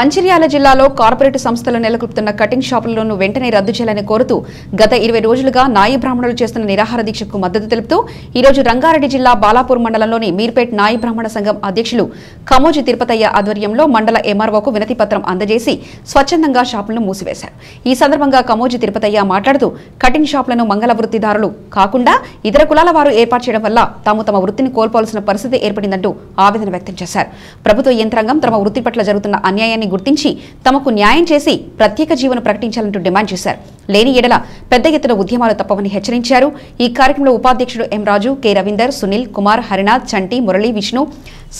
మంచిర్యాల జిల్లాలో కార్పొరేట్ సంస్థలు నెలకొల్పుతున్న కటింగ్ షాపులను వెంటనే రద్దు చేయాలని కోరుతూ గత ఇరవై రోజులుగా నాయి బ్రాహ్మణులు చేస్తున్న నిరాహార దీక్షకు మద్దతు తెలుపుతూ ఈ రోజు రంగారెడ్డి జిల్లా బాలాపూర్ మండలంలోని మీర్పేట్ నాయి బ్రాహ్మణ సంఘం అధ్యక్షులు కమోజి తిరుపతయ్య ఆధ్వర్యంలో మండల ఎంఆర్ఓకు వినతి పత్రం అందజేసి స్వచ్ఛందంగా షాపులను మూసివేశారు. ఈ సందర్భంగా కమోజి తిరుపతయ్య మాట్లాడుతూ కటింగ్ షాపులను మంగళ వృత్తిదారులు కాకుండా ఇతర కులాల వారు ఏర్పాటు చేయడం వల్ల తాము తమ వృత్తిని కోల్పోవాల్సిన పరిస్థితి ఏర్పడిందంటూ ఆవేదన వ్యక్తం చేశారు. ప్రభుత్వ యంత్రాంగం తమ వృత్తి పట్ల జరుగుతున్న అన్యాయాన్ని గుర్తించి తమకు న్యాయం చేసి ప్రత్యేక జీవన ప్రకటించాలంటూ డిమాండ్ చేశారు. లేని ఎడల పెద్ద ఎత్తున ఉద్యమాలు తప్పవని హెచ్చరించారు. ఈ కార్యక్రమంలో ఉపాధ్యక్షుడు ఎం రాజు కె రవీందర్ సునీల్ కుమార్ హరినాథ్ చంటి మురళీ విష్ణు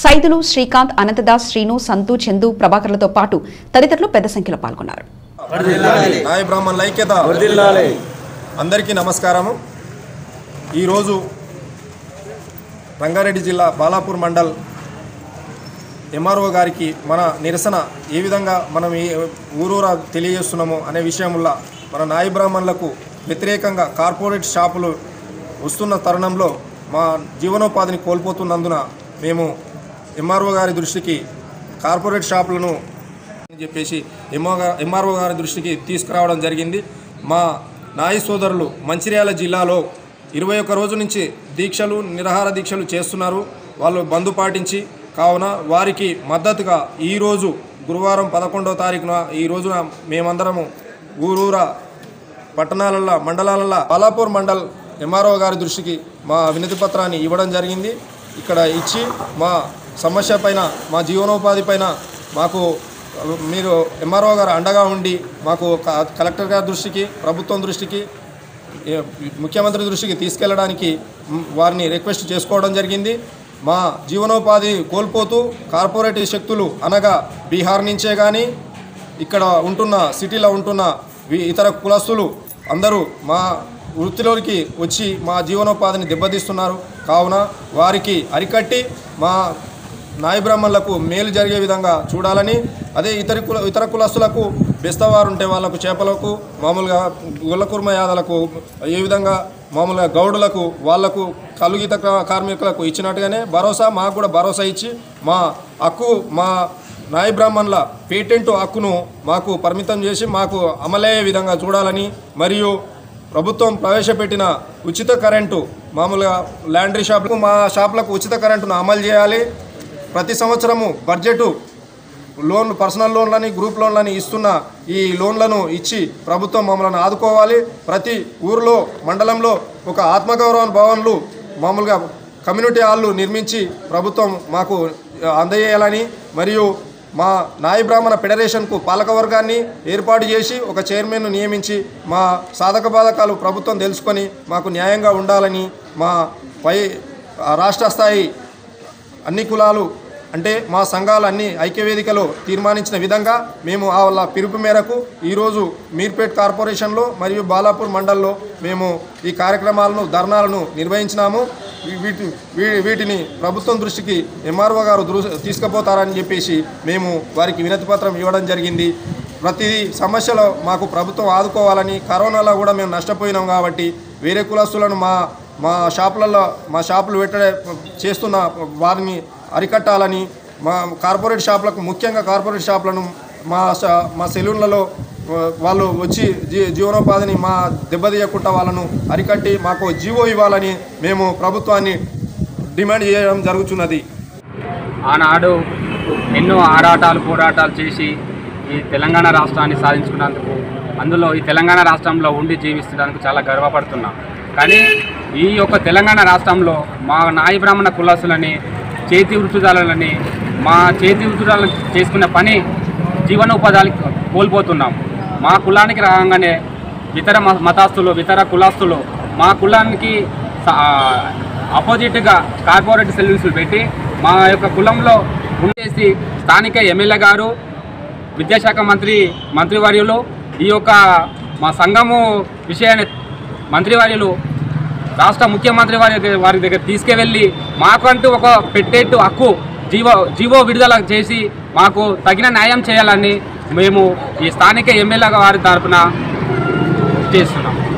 సైదులు శ్రీకాంత్ అనంతదాస్ శ్రీను సంతు చందు ప్రభాకర్లతో పాటు తదితరులు పెద్ద సంఖ్యలో పాల్గొన్నారు. అందరికీ నమస్కారము. ఈరోజు రంగారెడ్డి జిల్లా బాలాపూర్ మండల్ ఎంఆర్ఓ గారికి మన నిరసన ఏ విధంగా మనం ఏ ఊరూరా తెలియజేస్తున్నామో అనే విషయంలో మన నాయి బ్రాహ్మణులకు వ్యతిరేకంగా కార్పొరేట్ షాపులు వస్తున్న తరుణంలో మా జీవనోపాధిని కోల్పోతున్నందున మేము ఎంఆర్ఓ గారి దృష్టికి కార్పొరేట్ షాపులను అని చెప్పేసి ఎంఓ ఎంఆర్ఓ గారి దృష్టికి తీసుకురావడం జరిగింది. మా నాయి సోదరులు మంచిర్యాల జిల్లాలో ఇరవై ఒక్క రోజు నుంచి దీక్షలు నిరాహార దీక్షలు చేస్తున్నారు. వాళ్ళు బంధు పాటించి కావున వారికి మద్దతుగా ఈరోజు గురువారం పదకొండవ తారీఖున ఈ రోజున మేమందరము ఊరూరా పట్టణాలలో మండలాలల్లో బాలాపూర్ మండల్ ఎంఆర్ఓ గారి దృష్టికి మా వినతి పత్రాన్ని ఇవ్వడం జరిగింది. ఇక్కడ ఇచ్చి మా సమస్య పైన మా జీవనోపాధి పైన మాకు మీరు ఎంఆర్ఓ గారు అండగా ఉండి మాకు కలెక్టర్ గారి దృష్టికి ప్రభుత్వం దృష్టికి ముఖ్యమంత్రి దృష్టికి తీసుకెళ్ళడానికి వారిని రిక్వెస్ట్ చేసుకోవడం జరిగింది. మా జీవనోపాధి కోల్పోతూ కార్పొరేటివ్ శక్తులు అనగా బీహార్ నుంచే కానీ ఇక్కడ ఉంటున్న సిటీలో ఉంటున్న వి- ఇతర కులస్తులు అందరూ మా వృత్తిలోకి వచ్చి మా జీవనోపాధిని దెబ్బతీస్తున్నారు. కావున వారికి అరికట్టి మా నాయ బ్రాహ్మణులకు మేలు జరిగే విధంగా చూడాలని అదే ఇతర కుల ఇతర కులస్తులకు బెస్తవారు ఉంటే వాళ్ళకు చేపలకు మామూలుగా గుల్లకుర్మ యాదలకు ఏ విధంగా మామూలుగా గౌడులకు వాళ్ళకు కలుగిత కార్మికులకు ఇచ్చినట్టుగానే భరోసా మాకు కూడా భరోసా ఇచ్చి మా హక్కు మా నాయ బ్రాహ్మణుల పేటెంట్ హక్కును మాకు పరిమితం చేసి మాకు అమలయ్యే విధంగా చూడాలని మరియు ప్రభుత్వం ప్రవేశపెట్టిన ఉచిత కరెంటు మామూలుగా ల్యాండ్రీ షాప్లకు మా షాప్లకు ఉచిత కరెంటును అమలు చేయాలి. ప్రతి సంవత్సరము బడ్జెట్ లోన్ పర్సనల్ లోన్లని గ్రూప్ లోన్లని ఇస్తున్న ఈ లోన్లను ఇచ్చి ప్రభుత్వం మమ్మల్ని ఆదుకోవాలి. ప్రతి ఊరిలో మండలంలో ఒక ఆత్మగౌరవ భవన్లు మామూలుగా కమ్యూనిటీ హాళ్ళు నిర్మించి ప్రభుత్వం మాకు అందజేయాలని మరియు మా నాయ బ్రాహ్మణ ఫెడరేషన్కు పాలకవర్గాన్ని ఏర్పాటు చేసి ఒక చైర్మన్ను నియమించి మా సాధక బాధకాలు ప్రభుత్వం తెలుసుకొని మాకు న్యాయంగా ఉండాలని మా పై రాష్ట్ర స్థాయి అన్ని కులాలు అంటే మా సంఘాలన్నీ ఐక్యవేదికలో తీర్మానించిన విధంగా మేము ఆ వాళ్ళ పిలుపు మేరకు ఈరోజు మీర్పేట్ కార్పొరేషన్లో మరియు బాలాపూర్ మండల్లో మేము ఈ కార్యక్రమాలను ధర్నాలను నిర్వహించినాము. వీటి వీ- వీటిని ప్రభుత్వం దృష్టికి ఎంఆర్ఓ గారు తీసుకుపోతారని చెప్పేసి మేము వారికి వినతిపత్రం ఇవ్వడం జరిగింది. ప్రతి సమస్యలో మాకు ప్రభుత్వం ఆదుకోవాలని కరోనాలో కూడా మేము నష్టపోయినాం కాబట్టి వేరే కులస్తులను మా మా షాపులలో మా షాపులు పెట్ట చేస్తున్న వారిని అరికట్టాలని మా కార్పొరేట్ షాపులకు ముఖ్యంగా కార్పొరేట్ షాపులను మా మా సెలూన్లలో వాళ్ళు వచ్చి జీ జీవనోపాధిని మా దెబ్బతీయకుండా వాళ్ళను అరికట్టి మాకు జీవో ఇవ్వాలని మేము ప్రభుత్వాన్ని డిమాండ్ చేయడం జరుగుతున్నది ఆనాడు ఎన్నో ఆరాటాలు పోరాటాలు చేసి ఈ తెలంగాణ రాష్ట్రాన్ని సాధించుకున్నందుకు అందులో ఈ తెలంగాణ రాష్ట్రంలో ఉండి జీవిస్తున్నందుకు చాలా గర్వపడుతున్నాం. కానీ ఈ యొక్క తెలంగాణ రాష్ట్రంలో మా నాయ బ్రాహ్మణ కులసులని చేతి వృత్తిదారులని మా చేతి వృత్తిదారులు చేసుకున్న పని జీవనోపాధాలు కోల్పోతున్నాం. మా కులానికి రాగానే ఇతర మతాస్తులు ఇతర కులాస్తులు మా కులానికి అపోజిట్గా కార్పొరేట్ సెల్యూన్స్లు పెట్టి మా యొక్క కులంలో ఉండేసి స్థానిక ఎమ్మెల్యే గారు విద్యాశాఖ మంత్రి మంత్రివర్యులు ఈ యొక్క మా సంఘము విషయాన్ని మంత్రివర్యులు రాష్ట్ర ముఖ్యమంత్రి వారి దగ్గర- వారి దగ్గర తీసుకువెళ్ళి మాకంటూ ఒక పెట్టేట్టు హక్కు జీవో జీవో విడుదల చేసి మాకు తగిన న్యాయం చేయాలని మేము ఈ స్థానిక ఎమ్మెల్యే వారి తరపున చేస్తున్నాం.